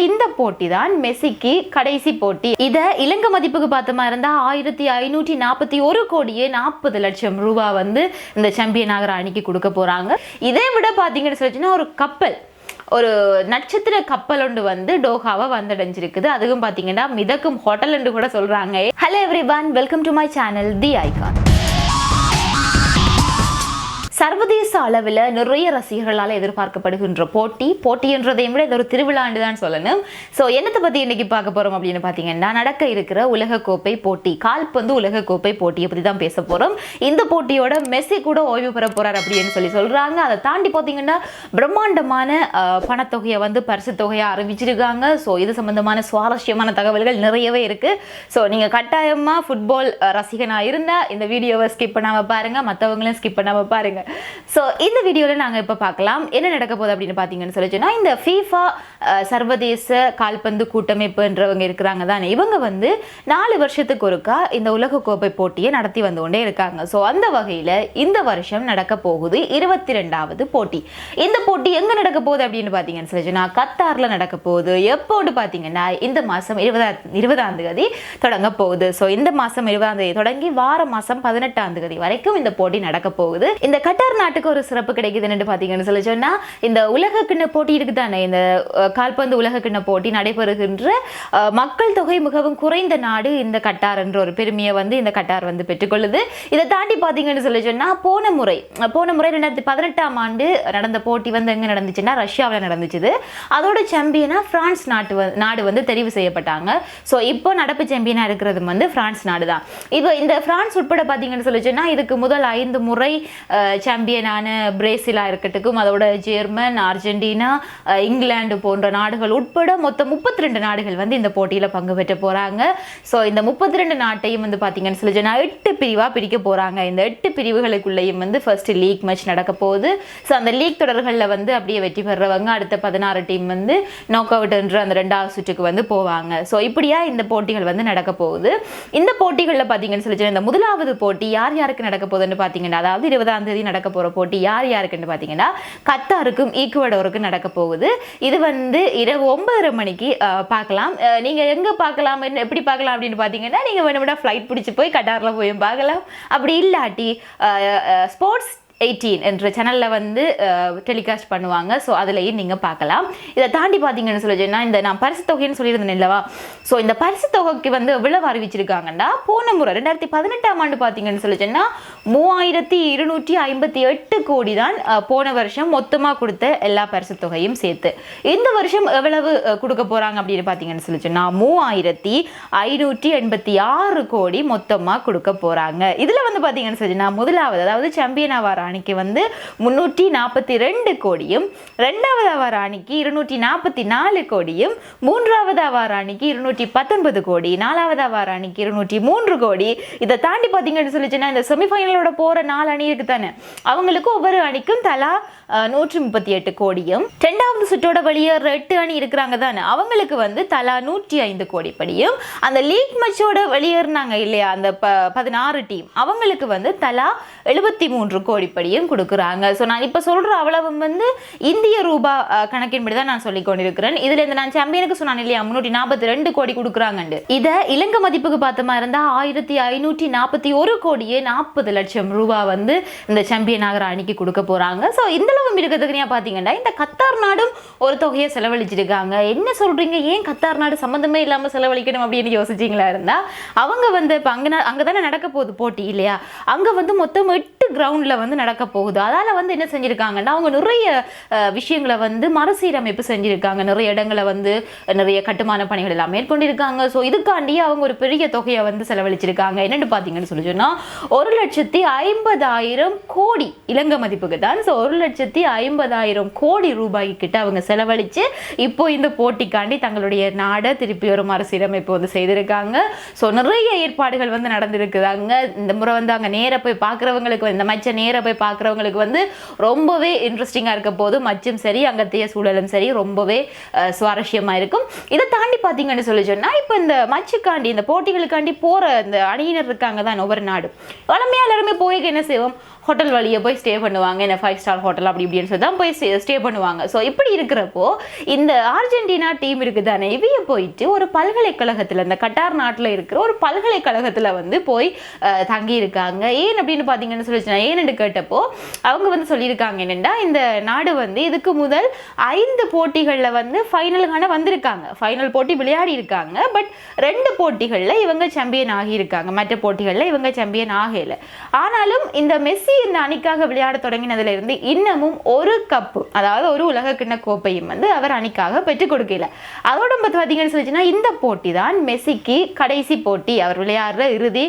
இந்த போட்டி தான் மெஸ்ஸிக்கு கடைசி போட்டி. இதை இலங்கை மதிப்புக்கு பார்த்தோமா இருந்தால் ஆயிரத்தி ஐநூற்றி நாற்பத்தி ஒரு கோடியே நாற்பது லட்சம் ரூபாய் வந்து இந்த சாம்பியன் ஆகிற அணிக்கு கொடுக்க போறாங்க. இதை விட பார்த்தீங்கன்னு சொல்லிச்சுன்னா ஒரு கப்பல் ஒரு நட்சத்திர கப்பல் ஒன்று வந்து டோஹாவை வந்தடைஞ்சிருக்குது. அதுவும் பார்த்தீங்கன்னா மிதக்கும் ஹோட்டல் என்று கூட சொல்றாங்க. Hello everyone welcome to my channel the icon சர்வதேச அளவில் நிறைய ரசிகர்களால் எதிர்பார்க்கப்படுகின்ற போட்டி போட்டி என்றதையும் விட இது ஒரு திருவிழாண்டு தான் சொல்லணும். ஸோ என்னத்தை பற்றி இன்றைக்கி பார்க்க போகிறோம் அப்படின்னு பார்த்தீங்கன்னா நடக்க இருக்கிற உலகக்கோப்பை போட்டி கால்பந்து உலகக்கோப்பை போட்டியை பற்றி தான் பேச போகிறோம் இந்த போட்டியோட மெஸ்ஸி கூட ஓய்வு பெற போகிறார் அப்படின்னு சொல்லி சொல்கிறாங்க அதை தாண்டி பார்த்தீங்கன்னா பிரம்மாண்டமான பணத்தொகையை வந்து பரிசு தொகையை அறிவிச்சிருக்காங்க. ஸோ இது சம்மந்தமான சுவாரஸ்யமான தகவல்கள் நிறையவே இருக்குது ஸோ நீங்கள் கட்டாயமாக ஃபுட்பால் ரசிகனாக இருந்தால் இந்த வீடியோவை ஸ்கிப் பண்ணாமல் பாருங்கள் மற்றவங்களையும் ஸ்கிப் பண்ணாமல் பாருங்கள் ஸோ இந்த வீடியோவில் நாங்கள் இப்போ பார்க்கலாம் என்ன நடக்க போகுது அப்படின்னு பார்த்தீங்கன்னு சொல்லி சொன்னால் இந்த ஃபீஃபா சர்வதேச கால்பந்து கூட்டமைப்புன்றவங்க இருக்கிறாங்க தானே. இவங்க வந்து நாலு வருஷத்துக்கு ஒருக்கா இந்த உலகக்கோப்பை போட்டியை நடத்தி வந்து கொண்டே இருக்காங்க. ஸோ அந்த வகையில் இந்த வருஷம் நடக்க போகுது இருபத்தி ரெண்டாவது போட்டி. இந்த போட்டி எங்கே நடக்க போகுது அப்படின்னு பார்த்தீங்கன்னு சொல்லி சொன்னா கத்தாரில் நடக்க போகுது. எப்போது பார்த்தீங்கன்னா இந்த மாதம் இருபதா இருபதாம் தேதி தொடங்க போகுது. ஸோ இந்த மாதம் இருபதாம் தேதி தொடங்கி வார மாதம் பதினெட்டாம் தேதி வரைக்கும் இந்த போட்டி நடக்க போகுது. இந்த கட்டார் நாட்டுக்கு ஒரு சிறப்பு கிடைக்குதுன்னு பார்த்தீங்கன்னு சொல்லி சொன்னால் இந்த உலக கிண்ண போட்டி இருக்குதானே இந்த கால்பந்து உலக கிண்ண போட்டி நடைபெறுகின்ற மக்கள் தொகை மிகவும் குறைந்த நாடு இந்த கட்டார் என்ற ஒரு பெருமையை வந்து இந்த கட்டார் வந்து பெற்றுக்கொள்ளுது. இதை தாண்டி பார்த்தீங்கன்னு சொல்லி சொன்னால் போன முறை போன முறை ரெண்டாயிரத்தி பதினெட்டாம் ஆண்டு நடந்த போட்டி வந்து எங்க நடந்துச்சுன்னா ரஷ்யாவில் நடந்துச்சுது. அதோட சாம்பியனாக பிரான்ஸ் நாட்டு நாடு வந்து தெரிவு செய்யப்பட்டாங்க. ஸோ இப்போ நடப்பு சாம்பியனாக இருக்கிறது வந்து பிரான்ஸ் நாடு தான் இப்போ இந்த பிரான்ஸ் உட்பட பார்த்தீங்கன்னு சொல்லி சொன்னா இதுக்கு முதல் ஐந்து முறை சாம்பியனான பிரேசிலாக இருக்கட்டும் அதோட ஜெர்மன் அர்ஜென்டினா இங்கிலாந்து போன்ற நாடுகள் உட்பட மொத்தம் முப்பத்தி ரெண்டு நாடுகள் வந்து இந்த போட்டியில் பங்கு பெற்ற போகிறாங்க ஸோ இந்த முப்பத்தி ரெண்டு நாட்டையும் வந்து பார்த்தீங்கன்னு சொல்லி எட்டு பிரிவாக பிரிக்க போகிறாங்க இந்த எட்டு பிரிவுகளுக்குள்ளேயும் வந்து ஃபர்ஸ்ட் லீக் மேட்ச் நடக்க போகுது. ஸோ அந்த லீக் தொடர்களில் வந்து அப்படியே வெற்றி பெறவங்க அடுத்த பதினாறு டீம் வந்து நோக் அவுட்ன்ற அந்த ரெண்டாவது சுற்றுக்கு வந்து போவாங்க. ஸோ இப்படியா இந்த போட்டிகள் வந்து நடக்க போகுது. இந்த போட்டிகளில் பார்த்தீங்கன்னு சொல்லி இந்த முதலாவது போட்டி யார் யாருக்கு நடக்க போகுதுன்னு பார்த்தீங்கன்னா அதாவது இருபதாம் தேதி நடக்க போகிற போட்டி யார் யாருக்குன்னு பார்த்தீங்கன்னா கத்தாருக்கும் ஈக்குவடோருக்கும் நடக்க போகுது. இது வந்து இரவு ஒன்பதரை மணிக்கு பார்க்கலாம். நீங்க எங்க பார்க்கலாம் என்ன- எப்படி பார்க்கலாம் அப்படின்னு பார்த்தீங்கன்னா நீங்க வேணும்னா ஃப்ளைட் பிடிச்சி போய் கட்டாரில் போய் பார்க்கலாம். அப்படி இல்லாட்டி ஸ்போர்ட்ஸ் எயிட்டீன் என்ற சேனலில் வந்து டெலிகாஸ்ட் பண்ணுவாங்க. ஸோ அதுலேயும் நீங்கள் பார்க்கலாம். இதை தாண்டி பார்த்தீங்கன்னு சொல்லி சொன்னால் இந்த நான் பரிசு தொகைன்னு சொல்லியிருந்தேன் இல்லவா? ஸோ இந்த பரிசு தொகைக்கு வந்து எவ்வளவு அறிவிச்சிருக்காங்கன்னா போன முறை ரெண்டாயிரத்தி பதினெட்டாம் ஆண்டு பார்த்தீங்கன்னு சொல்லி சொன்னால் மூவாயிரத்தி இருநூற்றி ஐம்பத்தி எட்டு கோடி தான் போன வருஷம் மொத்தமாக கொடுத்த எல்லா பரிசு தொகையும் சேர்த்து. இந்த வருஷம் எவ்வளவு கொடுக்க போகிறாங்க அப்படின்னு பார்த்தீங்கன்னு சொல்லி சொன்னால் மூவாயிரத்தி ஐநூற்றி எண்பத்தி ஆறு கோடி மொத்தமாக கொடுக்க போகிறாங்க இதில் வந்து பார்த்தீங்கன்னு சொல்லி முதலாவது அதாவது சாம்பியன் ஆவார் அணிக்கு வந்து முன்னூற்றி நாற்பத்தி ரெண்டு கோடியும் ரெண்டாவது ஆவார் அணிக்கு இருநூற்றி நாற்பத்தி நாலு கோடியும் மூன்றாவது ஆவார் அணிக்கு இருநூற்றி பத்தொன்பது கோடி நாலாவது ஆவார் அணிக்கு இருநூற்றி மூன்று கோடி. இதை தாண்டி பார்த்தீங்கன்னு சொல்லிச்சுன்னா இந்த செமிஃபைனலோட போகிற நாலு அணி இருக்கு தானே அவங்களுக்கு ஒவ்வொரு அணிக்கும் தலா நூற்றி முப்பத்தி எட்டு கோடியும் ரெண்டாவது சுற்றோட வெளியேற எட்டு அணி இருக்கிறாங்க தானே? அவங்களுக்கு வந்து தலா நூற்றி ஐந்து கோடி படியும். அந்த லீக் மேட்சோட வெளியேறினாங்க இல்லையா அந்த ப பதினாறு டீம்? அவங்களுக்கு வந்து தலா எழுபத்தி மூன்று கோடி படி படியும் கொடுக்குறாங்க. ஸோ நான் இப்போ சொல்கிற அவ்வளவும் வந்து இந்திய ரூபா கணக்கின்படி தான் நான் சொல்லி கொண்டிருக்கிறேன். இதில் இந்த நான் சாம்பியனுக்கு சொன்னேன் இல்லையா முன்னூற்றி நாற்பத்தி ரெண்டு கோடி கொடுக்குறாங்கண்டு இதை இலங்கை மதிப்புக்கு பார்த்தோமா இருந்தால் ஆயிரத்தி ஐநூற்றி நாற்பத்தி ஒரு கோடியே நாற்பது லட்சம் ரூபாய் வந்து இந்த சாம்பியன் ஆகிற அணிக்கு கொடுக்க போகிறாங்க ஸோ இந்த அளவு பார்த்தீங்கன்னா இந்த கத்தார் நாடும் ஒரு தொகையை செலவழிச்சிருக்காங்க. என்ன சொல்கிறீங்க ஏன் கத்தார் நாடு சம்மந்தமே இல்லாமல் செலவழிக்கணும் அப்படின்னு யோசிச்சிங்களா இருந்தால் அவங்க வந்து இப்போ அங்கே அங்கே தானே நடக்க போகுது போட்டி இல்லையா? அங்கே வந்து மொத்தம் எட்டு கிரவுண்டில் வந்து நடக்க போகுது. அதால் வந்து என்ன செஞ்சுருக்காங்கன்னா அவங்க நிறைய விஷயங்களை வந்து மறுசீரமைப்பு செஞ்சுருக்காங்க. நிறைய இடங்களை வந்து நிறைய கட்டுமான பணிகள் எல்லாம் மேற்கொண்டிருக்காங்க. ஸோ இதுக்காண்டி அவங்க ஒரு பெரிய தொகையை வந்து செலவழிச்சிருக்காங்க. என்னென்னு பார்த்தீங்கன்னு சொல்லி சொன்னா ஒரு லட்சத்தி ஐம்பதாயிரம் கோடி இலங்கை மதிப்புக்கு தான். ஸோ ஒரு லட்சத்தி ஐம்பதாயிரம் கோடி ரூபாய் கிட்ட அவங்க செலவழித்து இப்போ இந்த போட்டிக்காண்டி தங்களுடைய நாடை திருப்பி ஒரு மறுசீரமைப்பு வந்து செய்திருக்காங்க. ஸோ நிறைய ஏற்பாடுகள் வந்து நடந்திருக்குதாங்க. இந்த முறை வந்து அங்கே நேராக போய் பார்க்குறவங்களுக்கு இந்த மச்சை நேராக போய் பார்க்குறவங்களுக்கு வந்து ரொம்பவே இன்ட்ரெஸ்டிங்காக இருக்க போது மச்சும் சரி அங்கத்தைய சூழலும் சரி ரொம்பவே சுவாரஸ்யமாக இருக்கும். இதை தாண்டி பார்த்தீங்கன்னு சொல்லி சொன்னால் இப்போ இந்த மச்சுக்காண்டி இந்த போட்டிகளுக்காண்டி போகிற இந்த அணியினர் இருக்காங்க தான் ஒவ்வொரு நாடு. வளமையாக எல்லாருமே போய் என்ன செய்வோம்? ஹோட்டல் வழியே போய் ஸ்டே பண்ணுவாங்க. என்ன ஃபைவ் ஸ்டார் ஹோட்டல் அப்படி இப்படின்னு சொல்லி தான் போய் ஸ்டே பண்ணுவாங்க. ஸோ இப்படி இருக்கிறப்போ இந்த அர்ஜென்டினா டீம் இருக்குது தானே இவைய போயிட்டு ஒரு பல்கலைக்கழகத்தில் இந்த கட்டார் நாட்டில் இருக்கிற ஒரு பல்கலைக்கழகத்தில் வந்து போய் தங்கியிருக்காங்க. ஏன் அப்படின்னு பார்த்தீங்கன்னு சொல்லிச்சுன்னா ஏன்னு கேட்டப்போ அவங்க வந்து சொல்லியிருக்காங்க என்னென்னா இந்த நாடு வந்து இதுக்கு முதல் ஐந்து போட்டிகளில் வந்து ஃபைனலுக்கான வந்திருக்காங்க. ஃபைனல் போட்டி விளையாடி இருக்காங்க. பட் ரெண்டு போட்டிகளில் இவங்க சாம்பியன் ஆகியிருக்காங்க மற்ற போட்டிகளில் இவங்க சாம்பியன் ஆகலை. ஆனாலும் இந்த மெஸ்ஸி இந்த அணிக்காக விளையாட தொடங்கினதுல இருந்து இன்னமும் ஒரு கப்பு அதாவது ஒரு உலக கிண்ண கோப்பையும் வந்து அவர் அணிக்காக பெற்றுக் கொடுக்கல. அதோட பார்த்து பார்த்தீங்கன்னு சொல்லிச்சுன்னா இந்த போட்டி தான் மெஸ்ஸிக்கு கடைசி போட்டி. அவர் விளையாடுற இறுதி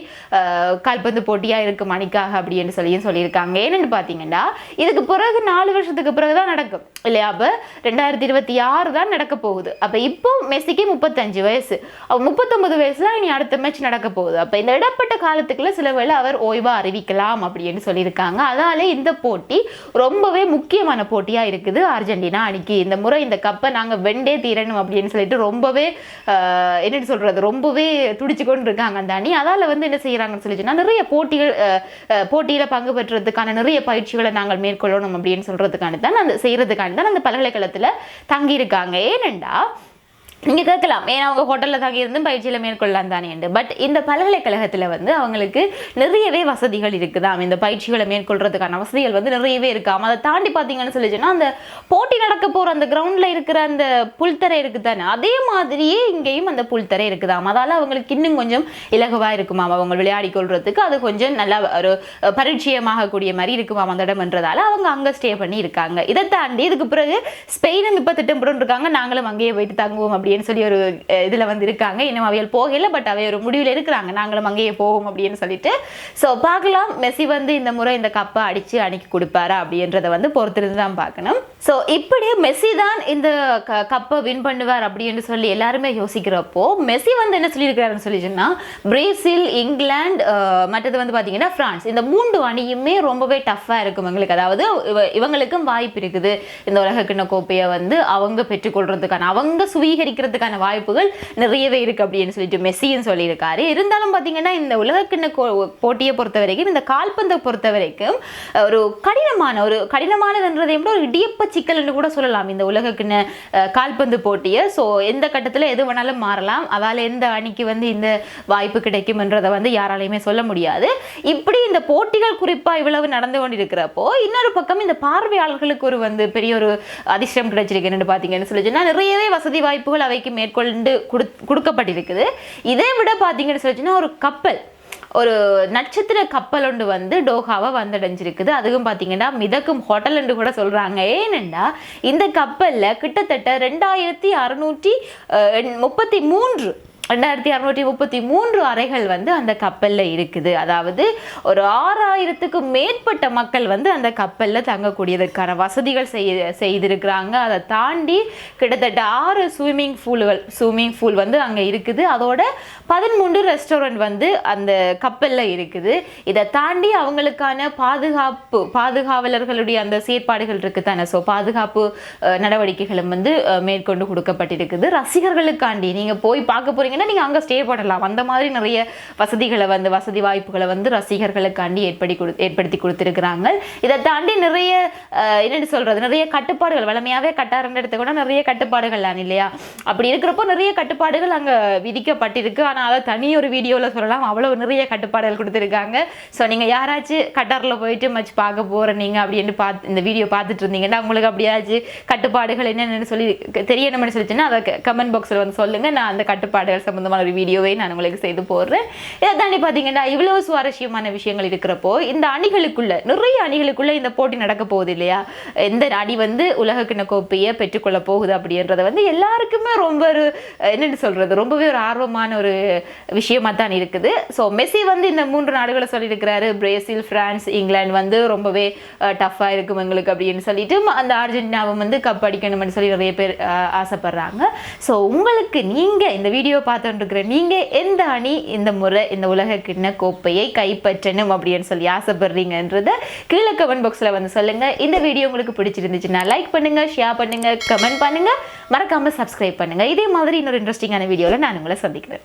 கால்பந்து போட்டியா இருக்கும் அணிக்காக அப்படின்னு சொல்லியும் சொல்லியிருக்காங்க. ஏன்னு பார்த்தீங்கன்னா இதுக்கு பிறகு நாலு வருஷத்துக்கு பிறகு தான் நடக்கும். இல்லையா அப்போ ரெண்டாயிரத்தி இருபத்தி ஆறு தான் நடக்க போகுது. அப்போ இப்போ மெஸ்ஸிக்கு முப்பத்தஞ்சு வயசு. அப்ப முப்பத்தொன்பது தான் இனி அடுத்த மேட்ச் நடக்க போகுது. அப்போ இந்த இடப்பட்ட காலத்துக்குள்ள சில வேளை அவர் ஓய்வா அறிவிக்கலாம் அப்படின்னு சொல்லியிருக்காங்க. இருக்காங்க. அதாலே இந்த போட்டி ரொம்பவே முக்கியமான போட்டியாக இருக்குது. அர்ஜென்டினா அன்னைக்கு இந்த முறை இந்த கப்பை நாங்கள் வெண்டே தீரணும் அப்படின்னு சொல்லிட்டு ரொம்பவே என்னென்னு என்னன்னு ரொம்பவே துடிச்சு கொண்டு இருக்காங்க அந்த அணி. அதால் வந்து என்ன செய்கிறாங்கன்னு சொல்லிச்சுன்னா நிறைய போட்டிகள் போட்டியில் பங்கு பெற்றதுக்கான நிறைய பயிற்சிகளை நாங்கள் மேற்கொள்ளணும் அப்படின்னு சொல்கிறதுக்கான தான் அந்த செய்கிறதுக்கான தான் அந்த பல்கலைக்கழகத்தில் தங்கியிருக்காங்க. ஏனெண்டா நீங்கள் கேட்கலாம். ஏன்னா அவங்க ஹோட்டலில் தங்கி இருந்து பயிற்சியில் மேற்கொள்ளலாம் தானே பட் இந்த பல்கலைக்கழகத்தில் வந்து அவங்களுக்கு நிறையவே வசதிகள் இருக்குதாம் இந்த பயிற்சிகளை மேற்கொள்றதுக்கான வசதிகள் வந்து நிறையவே இருக்காம் அதை தாண்டி பார்த்தீங்கன்னு சொல்லிச்சுன்னா அந்த போட்டி நடக்க போகிற அந்த கிரவுண்டில் இருக்கிற அந்த புல்தரை இருக்குது தானே அதே மாதிரியே இங்கேயும் அந்த புல்தரை இருக்குதாம் அதால் அவங்களுக்கு இன்னும் கொஞ்சம் இலகுவாக இருக்குமாம். அவங்க விளையாடி கொள்றதுக்கு அது கொஞ்சம் நல்லா ஒரு பரிச்சயமாகக்கூடிய மாதிரி இருக்குமாம் அந்த இடம்ன்றதால அவங்க அங்கே ஸ்டே பண்ணி இருக்காங்க இதை தாண்டி இதுக்கு பிறகு ஸ்பெயினும் இப்போ திட்டமிட்டு இருக்காங்க நாங்களும் அங்கேயே போயிட்டு தங்குவோம் அப்படின்னு சொல்லி ஒரு இதில் இதுல வந்து இருக்காங்க. இன்னும் அவையல் போகல பட் அவை ஒரு முடிவில் இருக்கிறாங்க. நாங்களும் அங்கேயே போவோம் அப்படின்னு சொல்லிட்டு. ஸோ பார்க்கலாம். மெஸ்ஸி வந்து இந்த முறை இந்த கப்பை அடிச்சு அணுக்கி கொடுப்பாரா அப்படின்றத வந்து பொறுத்திருந்து தான் பார்க்கணும். ஸோ இப்படி மெஸ்ஸி தான் இந்த க- கப்பை வின் பண்ணுவார் அப்படின்னு சொல்லி எல்லாருமே யோசிக்கிறப்போ மெஸ்ஸி வந்து என்ன சொல்லியிருக்கிறாருன்னு சொல்லி பிரேசில் இங்கிலாந்து மற்றது வந்து பார்த்தீங்கன்னா ஃப்ரான்ஸ் இந்த மூன்று அணியுமே ரொம்பவே டஃப்பாக இருக்கும் எங்களுக்கு. அதாவது இவ- இவங்களுக்கும் வாய்ப்பு இருக்குது. இந்த உலக கிண்ண கோப்பையை வந்து அவங்க பெற்றுக்கொள்றதுக்கான அவங்க சுவீகரிக்கிறதுக்கான வாய்ப்புகள் நிறையவே இருக்குது அப்படின்னு சொல்லிட்டு மெஸ்ஸின்னு சொல்லியிருக்காரு. இருந்தாலும் பார்த்தீங்கன்னா இந்த உலக கிண்ண கோ- போட்டியை பொறுத்த வரைக்கும் இந்த கால்பந்தை பொறுத்த வரைக்கும் ஒரு கடினமான ஒரு கடினமானதுன்றதை விட ஒரு இடியப்ப சிக்கல்னு கூட சொல்லலாம். இந்த உலக கால்பந்து போட்டியை. ஸோ எந்த கட்டத்தில் எது வேணாலும் மாறலாம். அதால் எந்த அணிக்கு வந்து இந்த வாய்ப்பு கிடைக்கும்ன்றதை வந்து யாராலையுமே சொல்ல முடியாது. இப்படி இந்த போட்டிகள் குறிப்பாக இவ்வளவு நடந்து கொண்டிருக்கிறப்போ இன்னொரு பக்கம் இந்த பார்வையாளர்களுக்கு ஒரு வந்து பெரிய ஒரு அதிர்ஷ்டம் கிடைச்சிருக்குன்னு பார்த்தீங்கன்னு சொல்லி சொன்னால் நிறையவே வசதி வாய்ப்புகள் அவைக்கு மேற்கொண்டு கொடு கொடுக்கப்பட்டிருக்குது. இதை விட பார்த்தீங்கன்னு சொல்லி ஒரு கப்பல் ஒரு நட்சத்திர கப்பல் ஒன்று வந்து டோஹாவை வந்தடைஞ்சிருக்குது. அதுவும் பார்த்தீங்கன்னா மிதக்கும் ஹோட்டல் என்று கூட சொல்கிறாங்க ஏனெண்டா இந்த கப்பலில் கிட்டத்தட்ட ரெண்டாயிரத்தி அறுநூற்றி முப்பத்தி மூன்று ரெண்டாயிரத்தி அறுநூற்றி முப்பத்தி மூன்று அறைகள் வந்து அந்த கப்பலில் இருக்குது. அதாவது ஒரு ஆறாயிரத்துக்கும் மேற்பட்ட மக்கள் வந்து அந்த கப்பலில் தங்கக்கூடியதற்கான வசதிகள் செய்ய செய்திருக்கிறாங்க. அதை தாண்டி கிட்டத்தட்ட ஆறு ஸ்விம்மிங் பூல்கள் ஸ்விம்மிங் பூல் வந்து அங்கே இருக்குது. அதோட பதிமூன்று ரெஸ்டாரண்ட் வந்து அந்த கப்பலில் இருக்குது. இதை தாண்டி அவங்களுக்கான பாதுகாப்பு பாதுகாவலர்களுடைய அந்த செயற்பாடுகள் இருக்குது தானே ஸோ பாதுகாப்பு நடவடிக்கைகளும் வந்து மேற்கொண்டு கொடுக்கப்பட்டிருக்குது. ரசிகர்களுக்காண்டி நீங்கள் போய் பார்க்க போகிறீங்க போறீங்கன்னா நீங்கள் அங்கே ஸ்டே பண்ணலாம். அந்த மாதிரி நிறைய வசதிகளை வந்து வசதி வாய்ப்புகளை வந்து ரசிகர்களுக்காண்டி ஏற்படி கொடு ஏற்படுத்தி கொடுத்துருக்குறாங்க. இதை தாண்டி நிறைய என்னென்னு சொல்கிறது சொல்றது? நிறைய கட்டுப்பாடுகள் வளமையாகவே கட்டாரன்னு எடுத்துக்கோனா நிறைய கட்டுப்பாடுகள் தான் இல்லையா? அப்படி இருக்கிறப்போ நிறைய கட்டுப்பாடுகள் அங்கே விதிக்கப்பட்டிருக்கு. ஆனால் அதை தனி ஒரு வீடியோவில் சொல்லலாம். அவ்வளவு நிறைய கட்டுப்பாடுகள் கொடுத்துருக்காங்க. ஸோ நீங்கள் யாராச்சும் கட்டாரில் போயிட்டு மச் பார்க்க போகிறீங்க அப்படின்னு பார்த்து இந்த வீடியோ பார்த்துட்டு இருந்தீங்கன்னா உங்களுக்கு அப்படியாச்சும் கட்டுப்பாடுகள் என்னென்னு சொல்லி தெரியணும்னு சொல்லிச்சுன்னா அதை கமெண்ட் பாக்ஸில் வந்து சொல்லுங்கள் நான் அந்த கட்டுப்பாடுகள் சம்மந்தமான ஒரு வீடியோவை நான் உங்களுக்கு செய்து போடுறேன். இதை தாண்டி பார்த்தீங்கன்னா இவ்வளவு சுவாரஸ்யமான விஷயங்கள் இருக்கிறப்போ இந்த அணிகளுக்குள்ள நிறைய அணிகளுக்குள்ள இந்த போட்டி நடக்க போகுது இல்லையா? எந்த அணி வந்து உலக கிண்ண கோப்பையை பெற்றுக்கொள்ள போகுது அப்படின்றத வந்து எல்லாருக்குமே ரொம்ப ஒரு என்னென்னு சொல்கிறது ரொம்பவே ஒரு ஆர்வமான ஒரு விஷயமாக தான் இருக்குது. ஸோ மெஸ்ஸி வந்து இந்த மூன்று நாடுகளை சொல்லியிருக்கிறாரு. பிரேசில் பிரான்ஸ் இங்கிலாந்து வந்து ரொம்பவே டஃப்பாக இருக்கும் எங்களுக்கு அப்படின்னு சொல்லிட்டு அந்த அர்ஜென்டினாவை வந்து கப் அடிக்கணும்னு சொல்லி நிறைய பேர் ஆசைப்படுறாங்க. ஸோ உங்களுக்கு நீங்கள் இந்த வீடியோ பார்த்துட்டு நீங்கள் எந்த அணி இந்த முறை இந்த உலக கிண்ண கோப்பையை கைப்பற்றணும் அப்படின்னு சொல்லி ஆசைப்படுறீங்கன்றத கீழே கமெண்ட் பாக்ஸில் வந்து சொல்லுங்கள் இந்த வீடியோ உங்களுக்கு பிடிச்சிருந்துச்சுன்னா லைக் பண்ணுங்கள் ஷேர் பண்ணுங்கள் கமெண்ட் பண்ணுங்கள் மறக்காமல் சப்ஸ்கிரைப் பண்ணுங்கள் இதே மாதிரி இன்னொரு இன்ட்ரெஸ்டிங்கான வீடியோவில் நான் உங்களை சந்திக்கிறேன்.